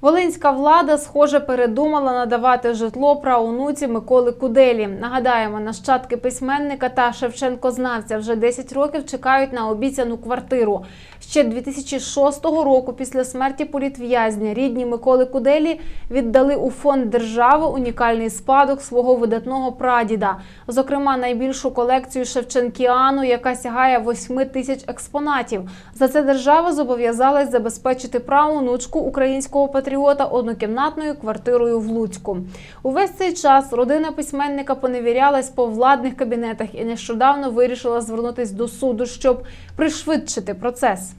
Волинська влада, схоже, передумала надавати житло праонуці Миколи Куделі. Нагадаємо, нащадки письменника та Шевченкознавця вже 10 років чекають на обіцяну квартиру. Ще 2006 року, після смерті політв'язня, рідні Миколи Куделі віддали у фонд держави унікальний спадок свого видатного прадіда, зокрема найбільшу колекцію Шевченкіану, яка сягає 8 тисяч експонатів. За це держава зобов'язалась забезпечити правонучку українського патріота однокімнатною квартирою в Луцьку. Увесь цей час родина письменника поневірялась по владних кабінетах і нещодавно вирішила звернутись до суду, щоб пришвидшити процес.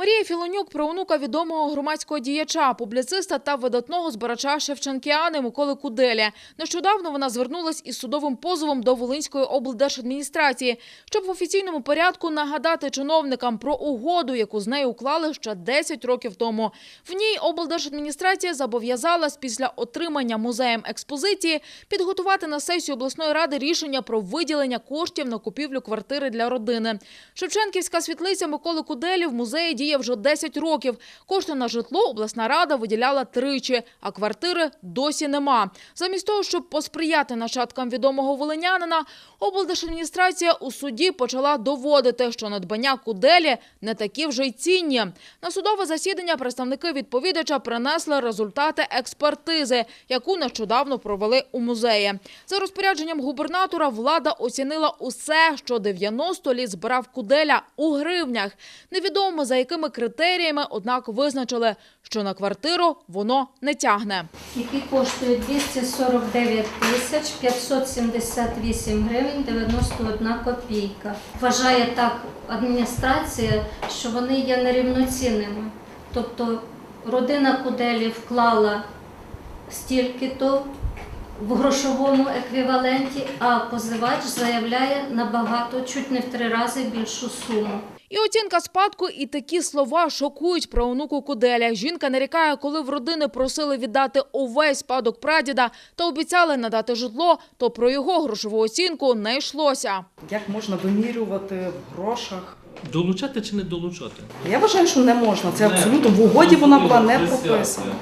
Марія Філонюк про онука відомого громадського діяча, публіциста та видатного збирача Шевченкіани Миколи Куделя. Нещодавно вона звернулась із судовим позовом до Волинської облдержадміністрації, щоб в офіційному порядку нагадати чиновникам про угоду, яку з нею уклали ще 10 років тому. В ній облдержадміністрація зобов'язалась після отримання музеєм експозиції підготувати на сесію обласної ради рішення про виділення коштів на купівлю квартири для родини. Шевченківська світлиця Миколи Куделі в музеї діє вже 10 років. Кошти на житло обласна рада виділяла тричі, а квартири досі нема. Замість того, щоб посприяти нащадкам відомого волинянина, облдержадміністрація у суді почала доводити, що надбання Куделі не такі вже й цінні. На судове засідання представники відповідача принесли результати експертизи, яку нещодавно провели у музеї. За розпорядженням губернатора влада оцінила усе, що 90 літ збирав Куделя у гривнях. Невідомо за якими критеріями, однак визначили, що на квартиру воно не тягне. який коштує 249 тисяч 578 гривень 91 копійка. Вважає так адміністрація, що вони є нерівноцінними. Тобто родина Куделі вклала стільки-то в грошовому еквіваленті, а позивач заявляє набагато, чуть не в три рази більшу суму. І оцінка спадку, і такі слова шокують про онуку Куделя. Жінка нарікає, коли в родини просили віддати увесь спадок прадіда та обіцяли надати житло, то про його грошову оцінку не йшлося. Як можна вимірювати в грошах? Долучати чи не долучати? Я вважаю, що не можна. Це Не. абсолютно в угоді вона була не прописана.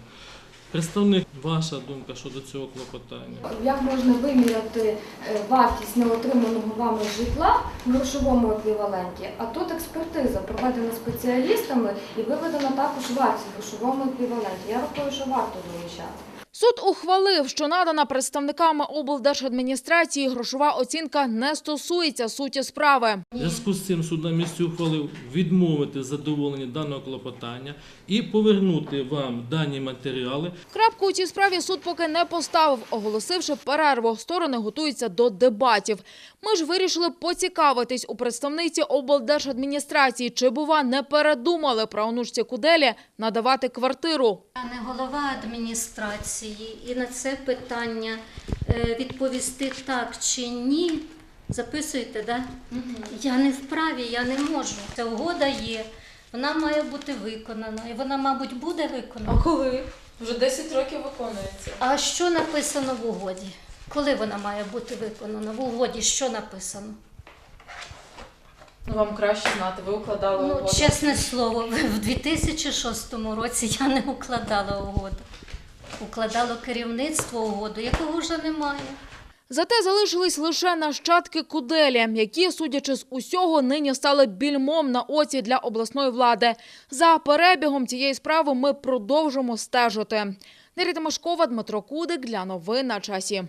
Представник, ваша думка щодо цього клопотання. Як можна виміряти е, вартість неотриманого вами житла в грошовому еквіваленті? А тут експертиза проведена спеціалістами і виведена також вартість в грошовому еквіваленті. Я рахую, що варто долучати. Суд ухвалив, що надана представниками облдержадміністрації грошова оцінка не стосується суті справи. В зв'язку з цим суд на місці ухвалив відмовити задоволення даного клопотання і повернути вам дані матеріали Крапку у цій справі суд поки не поставив, оголосивши перерву. Сторони готуються до дебатів. Ми ж вирішили поцікавитись у представниці облдержадміністрації, чи, бува, не передумали правонучці Куделі надавати квартиру. Я не голова адміністрації, і на це питання е, відповісти так чи ні. Записуєте, да? Я не вправі, я не можу. Ця угода є, вона має бути виконана, і вона, мабуть, буде виконана. коли? Вже 10 років виконується. А що написано в угоді? Коли вона має бути виконана? В угоді що написано? Ну, вам краще знати, ви укладали Ну, угоду. чесне слово, в 2006 році я не укладала угоду. Укладало керівництво угоду, якого вже немає. Зате залишились лише нащадки Куделі, які, судячи з усього, нині стали більмом на оці для обласної влади. За перебігом цієї справи ми продовжимо стежити. Неріта Машкова, Дмитро Кудик для новин на часі.